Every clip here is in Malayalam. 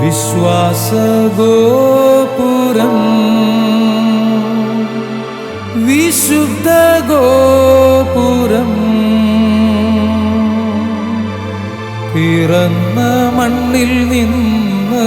വിശ്വാസഗോപുരം. വിശുദ്ധ ഗോപുരം പിറന്ന മണ്ണിൽ നിന്ന്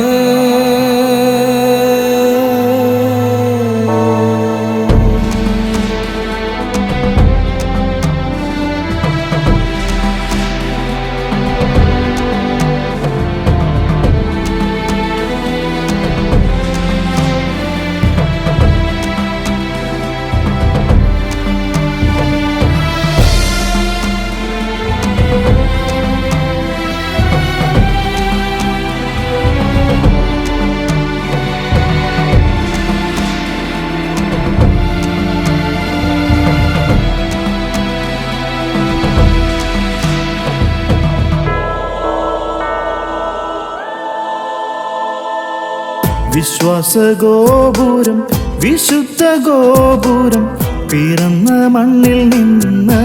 വിശ്വാസഗോപുരം വിശുദ്ധ ഗോപുരം പിറന്ന മണ്ണിൽ നിന്ന്.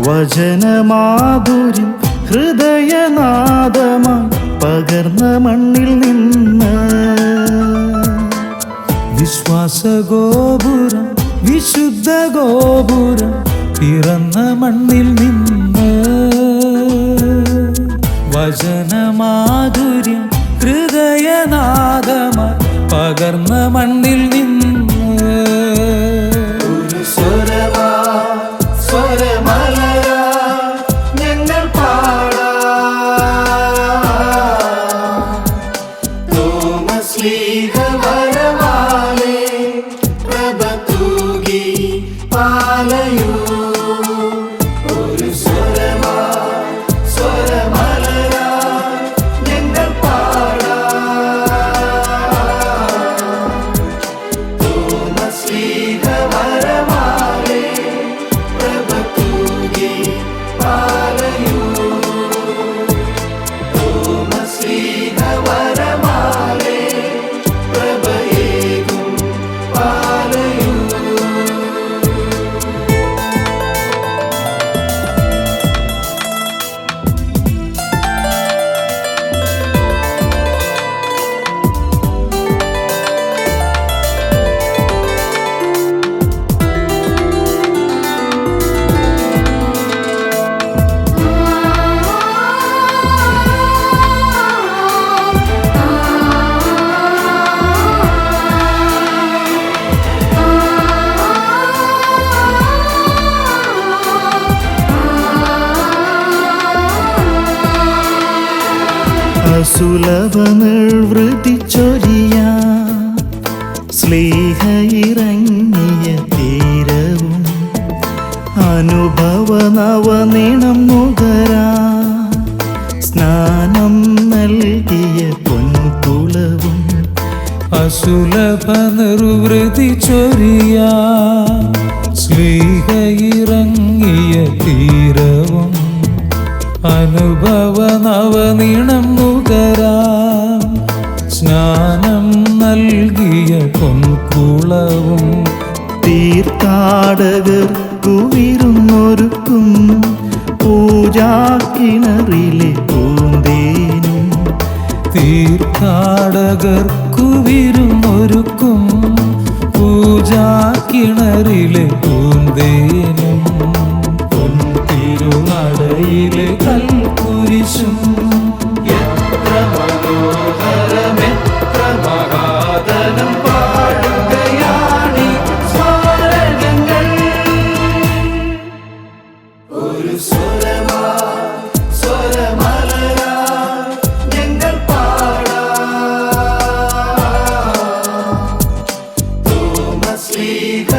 വചനമാധുര്യം ഹൃദയനാദമായി പകർന്ന മണ്ണിൽ നിന്ന്. വിശ്വാസഗോപുരം വിശുദ്ധ ഗോപുരം പിറന്ന മണ്ണിൽ നിന്ന്. പാലയൂ അസുലഭ വൃതിച്ചൊരിയ സ്ലീഹ ഇറങ്ങിയ തീരവും അനുഭവ നവനീണം നുകരാ സ്നാനം നൽകിയ പൊൻകുളവും അസുലഭ നിർവൃതി ചൊരിയ സ്ലീഹ ഇറങ്ങിയ തീരവും അനുഭവ നവനീണം തീർത്ഥാടകർക്കുവിരുന്നൊരുക്കും പൂജാക്കിണറിലെ പൂന്തേനും. തീർത്ഥാടകർക്കു വിരുന്നൊരുക്കും പൂജാക്കിണറിലെ പൂന്തേനും. Sleep.